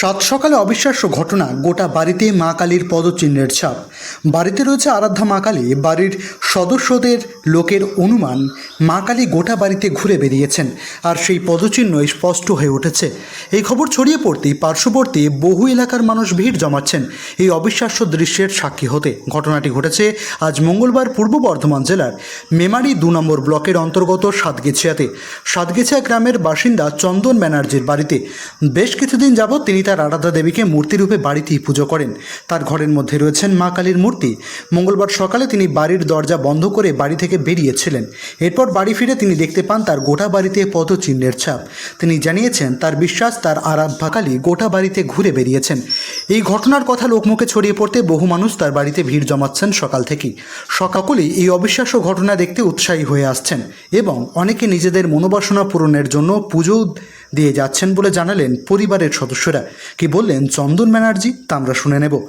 সাত সকালে অবিশ্বাস্য ঘটনা গোটা বাড়িতে মা কালীর পদচিহ্নের ছাপ। বাড়িতে রয়েছে আরাধ্যা মা কালী। বাড়ির সদস্যদের লোকের অনুমান মা কালী গোটা বাড়িতে ঘুরে বেরিয়েছেন আর সেই পদচিহ্ন স্পষ্ট হয়ে উঠেছে। এই খবর ছড়িয়ে পড়তেই পার্শ্ববর্তী বহু এলাকার মানুষ ভিড় জমাচ্ছেন এই অবিশ্বাস্য দৃশ্যের সাক্ষী হতে। ঘটনাটি ঘটেছে আজ মঙ্গলবার পূর্ব বর্ধমান জেলার মেমারি দু নম্বর ব্লকের অন্তর্গত সাতগেছিয়াতে। সাতগেছিয়া গ্রামের বাসিন্দা চন্দন ব্যানার্জির বাড়িতে বেশ কিছুদিন যাবৎ তিনি তার আরাধ্যা দেবীকে মূর্তিরূপে বাড়িতেই পুজো করেন। তার ঘরের মধ্যে রয়েছেন মা কালীর মূর্তি। মঙ্গলবার সকালে তিনি বাড়ির দরজা বন্ধ করে বাড়ি থেকে বেরিয়েছিলেন। এরপর বাড়ি ফিরে তিনি দেখতে পান তার গোটা বাড়িতে পদচিহ্নের ছাপ। তিনি জানিয়েছেন, তার বিশ্বাস, তার আরাধ্যাকালী গোটা বাড়িতে ঘুরে বেরিয়েছেন। এই ঘটনার কথা লোকমুখে ছড়িয়ে পড়তে বহু মানুষ তার বাড়িতে ভিড় জমাচ্ছেন সকাল থেকেই। সকলেই এই অবিশ্বাস্য ঘটনা দেখতে উৎসাহী হয়ে আসছেন এবং অনেকে নিজেদের মনোবাসনা পূরণের জন্য পুজো দিয়ে যাচ্ছেন বলে জানালেন পরিবারের সদস্যরা। কি বললেন চন্দন ব্যানার্জি? তা আমরা শুনে নেব।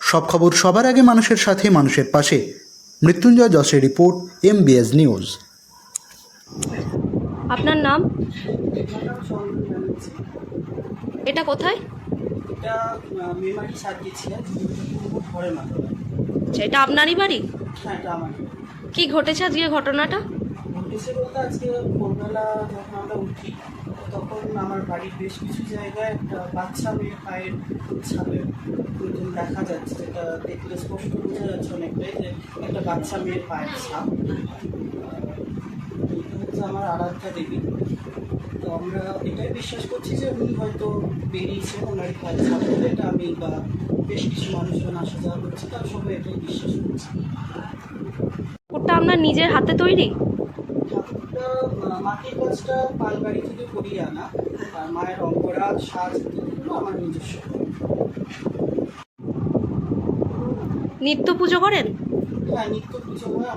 সব খবর সবার আগে মানুষের সাথে, মানুষের পাশে। মৃত্যুঞ্জয় যশের রিপোর্ট, এমবিএস নিউজ। আপনার নাম? এটা কোথায়? আচ্ছা এটা আপনারই বাড়ি? হ্যাঁ আমার। কি ঘটেছে আজকে ঘটনাটা? ঘটেছে বলতে আজকে ভোরবেলা যখন আমরা উঠি তখন আমার বাড়ির বেশ কিছু জায়গায় একটা বাচ্চা মেয়ে পায়ের প্রয়োজন দেখা যাচ্ছে যেটা দেখলে স্পষ্ট বোঝা যাচ্ছে অনেকটাই যে একটা বাচ্চা মেয়ের পায়ের ছাপ। হচ্ছে আমার আরাধ্যা দেবী তো আমরা এটাই বিশ্বাস করছি যে উনি হয়তো বেরিয়েছেন ওনার পায়ের ছাপ এটা আমি বা বেশ কিছু মানুষজন আসা যাওয়া করছে তার সবাই এটাই বিশ্বাস করছি। ওটা আপনার নিজের হাতে তৈরি? মাটির কাজটা পালবাড়ি থেকে করিয়ে আনা। আর মায়ের অঙ্করা সাজ আমার নিজস্ব। নিত্য পুজো করেন? হ্যাঁ নিত্য পুজো হয়।